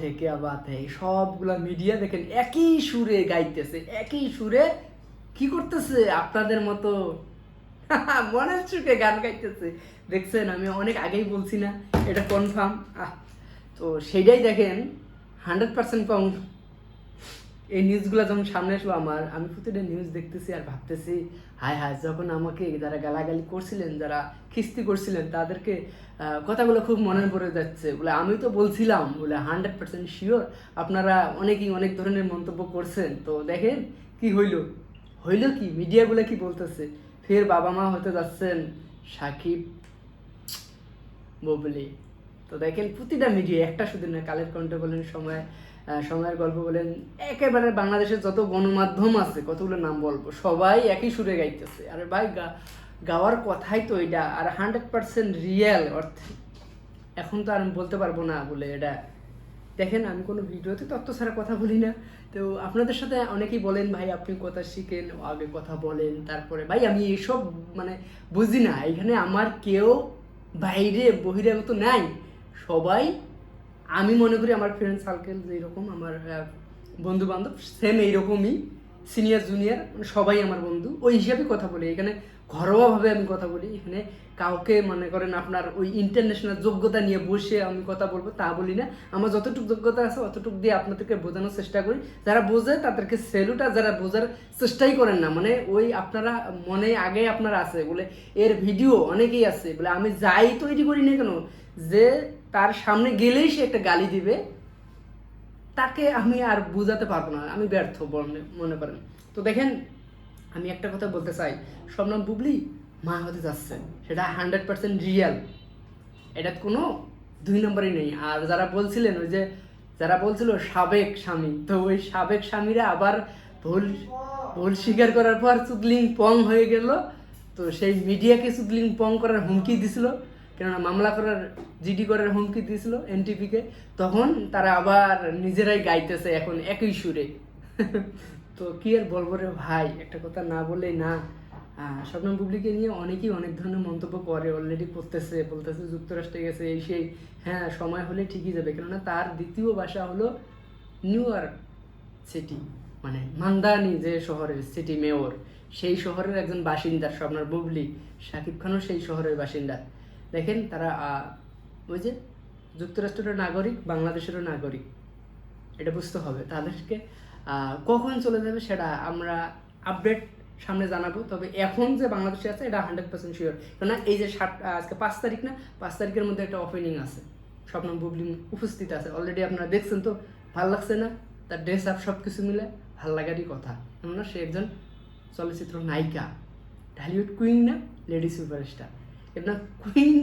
থেকে থেকে সবগুলা মিডিয়া দেখেন, একই সুরে গাইতেছে, একই সুরে কি করতেছে আপনাদের মতো? মনের সুখে গান গাইতেছে। দেখছেন, আমি অনেক আগেই বলছি না, এটা কনফার্ম তো সেইটাই দেখেন হান্ড্রেড পার্সেন্ট পাউন্ড এই নিউজগুলো যখন সামনে আসলো আমার, আমি প্রতিটা নিউজ দেখতেছি আর ভাবতেছি, হায় হায়, যখন আমাকে যারা গালাগালি করছিলেন, যারা খিস্তি করছিলেন, তাদেরকে কথাগুলো খুব মনে পড়ে যাচ্ছে। বলে আমি তো বলছিলাম, বলে হান্ড্রেড পার্সেন্ট শিওর আপনারা অনেকেই অনেক ধরনের মন্তব্য করছেন। তো দেখেন কি হইল। হইল কি? মিডিয়াগুলো কি বলতেছে? ফের বাবা মা হতে যাচ্ছেন সাকিব ববলি। তো দেখেন প্রতিটা মিডিয়া, একটা শুধু না, কালের কণ্ঠ বলেন, সময় সময়ের গল্প বলেন, একেবারে বাংলাদেশের যত গণমাধ্যম আছে, কতগুলো নাম বলব, সবাই একই সুরে গাইতেছে। আরে ভাই, গা- গাওয়ার কথাই তো এটা, আর হান্ড্রেড পার্সেন্ট রিয়েল অর্থে, এখন তো আর আমি বলতে পারব না বলে এটা। দেখেন, আমি কোনো ভিডিওতে তত্ত্ব ছাড়া কথা বলি না। তো আপনাদের সাথে অনেকেই বলেন, ভাই, আপনি কথা শিখেন আগে কথা বলেন, তারপরে, ভাই, আমি এসব মানে বুঝি না। এখানে আমার কেউ বাইরে বহিরাগত নাই। সবাই, আমি মনে করি আমার ফ্রেন্ড সার্কেল যেরকম, আমার বন্ধু বান্ধব সেম এইরকমই সিনিয়র জুনিয়র সবাই আমার বন্ধু। ওই হিসাবে কথা বলি। এখানে ঘরোয়াভাবে আমি কথা বলি। এখানে কাউকে মনে করেন আপনার ওই ইন্টারন্যাশনাল যোগ্যতা নিয়ে বসে আমি কথা বলব তা বলি না। আমার যতটুকু যোগ্যতা আছে, অতটুকু দিয়ে আপনাদেরকে বোঝানোর চেষ্টা করি। যারা বোঝে, তাদেরকে সেলুটা যারা বোঝার চেষ্টাই করেন না। মানে ওই আপনারা মনে আগে আপনারা আছে। বলে, এর ভিডিও অনেকেই আছে। বলে, আমি যাই তৈরি করি না কেন? যে তার সামনে গেলেই সে একটা গালি দিবে। তাকে আমি আর বোঝাতে পারব না, আমি ব্যর্থ মনে করেন। তো দেখেন, আমি একটা কথা বলতে চাই। স্বপ্নম বুবলি মা হতে যাচ্ছে সেটা হান্ড্রেড পার্সেন্ট রিয়েল এটা কোনো দুই নম্বরই নেই। আর যারা বলছিলেন, ওই যে যারা বলছিল সাবেক স্বামী, তো ওই সাবেক স্বামীরা আবার ভুল ভুল স্বীকার করার পর চুদলিং পং হয়ে গেল। তো সেই মিডিয়াকে চুদলিং পং করার হুমকি দিছিল। কেননা মামলা করার, জিডি করার হুমকি দিয়েছিল এনটিপিকে, তখন তারা আবার নিজেরাই গাইতেছে এখন একই সুরে। তো কি আর বলব রে ভাই, একটা কথা না বলে না। স্বপ্ন বুবলিকে নিয়ে অনেকেই অনেক ধরনের মন্তব্য করে অলরেডি করতেছে বলতেছে যুক্তরাষ্ট্রে গেছে, এই সেই হ্যাঁ সময় হলে ঠিকই যাবে। কেননা তার দ্বিতীয় ভাষা হলো নিউ ইয়র্ক সিটি মানে মান্দানি যে শহরের সিটি মেয়র, সেই শহরের একজন বাসিন্দা স্বপ্নার বুবলি। শাকিব খানও সেই শহরের বাসিন্দা। দেখেন তারা ওই যে যুক্তরাষ্ট্রেরও নাগরিক বাংলাদেশেরও নাগরিক, এটা বুঝতে হবে। তাদেরকে কখন চলে যাবে সেটা আমরা আপডেট সামনে জানাব, তবে এখন যে বাংলাদেশে আছে, এটা হান্ড্রেড পার্সেন্ট শিওর কেননা এই যে সাত আজকে পাঁচ তারিখ না, পাঁচ তারিখের মধ্যে একটা ওপেনিং আছে। স্বপ্ন বুবলি উপস্থিত আছে। অলরেডি আপনারা দেখছেন তো, ভালো লাগছে না? তার ড্রেস আপ সব কিছু মিলে ভালো লাগারই কথা। কেননা সে একজন চলচ্চিত্র নায়িকা। ঢালিউড কুইন না লেডি সুপারস্টার এবার কুইন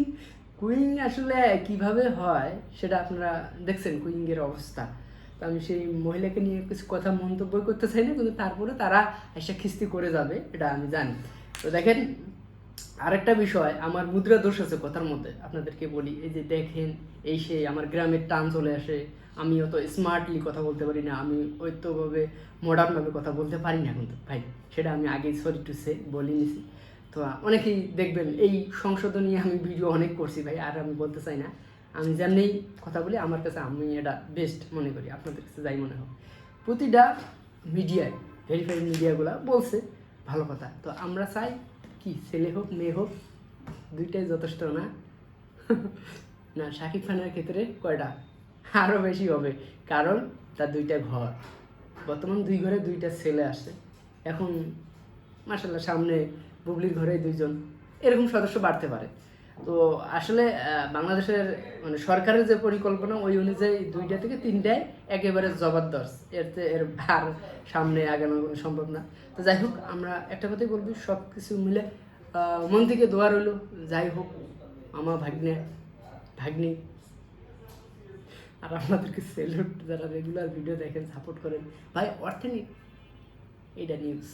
কুইং আসলে কীভাবে হয় সেটা আপনারা দেখছেন কুইংয়ের অবস্থা। তো আমি সেই মহিলাকে নিয়ে কিছু কথা মন্তব্য করতে চাই না কিন্তু তারপরে তারা এসে খিস্তি করে যাবে, এটা আমি জানি। তো দেখেন, আরেকটা বিষয়, আমার মুদ্রা দোষ আছে কথার মধ্যে, আপনাদেরকে বলি। এই যে দেখেন, এই সেই আমার গ্রামের টান চলে আসে। আমি অত স্মার্টলি কথা বলতে পারি না, আমি ঐত্যভাবে মডার্নভাবে কথা বলতে পারি না কিন্তু। ভাই, সেটা আমি আগেই সরি টু সে বলে নিছি। তো অনেকেই দেখবেন, এই সংশোধন নিয়ে আমি ভিডিও অনেক করছি ভাই, আর আমি বলতে চাই না। আমি যেমনি কথা বলি, আমার কাছে আমি এটা বেস্ট মনে করি, আপনাদের কাছে যাই মনে হোক। প্রতিটা মিডিয়ায় ভেরিফাইড মিডিয়াগুলো বলছে ভালো কথা। তো আমরা চাই কি, ছেলে হোক, মেয়ে হোক, দুইটাই যথেষ্ট না? না, শাকিব খানের ক্ষেত্রে কয়টা? আরও বেশি হবে, কারণ তার দুইটা ঘর। বর্তমান দুই ঘরে দুইটা ছেলে আসে এখন মাসাল্লাহ সামনে বুবলির ঘরে দুইজন। এরকম সদস্য বাড়তে পারে। তো আসলে বাংলাদেশের মানে সরকারের যে পরিকল্পনা, ওই অনুযায়ী দুইটা থেকে তিনটায় একেবারে জবরদস্ত। এর এর আর সামনে আগানো কোনো সম্ভব না। তো যাই হোক, আমরা একটা কথাই বলব সব কিছু মিলে মন থেকে দোয়া রইল। যাই হোক আমার ভাগ্নে, ভাগ্নি। আর আপনাদেরকে সেলুট যারা রেগুলার ভিডিও দেখেন সাপোর্ট করেন। ভাই, অর্থেনিক। এটা নিউজ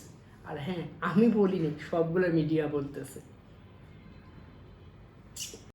আর হ্যাঁ আমি বলিনি সবগুলো মিডিয়া বলতেছে।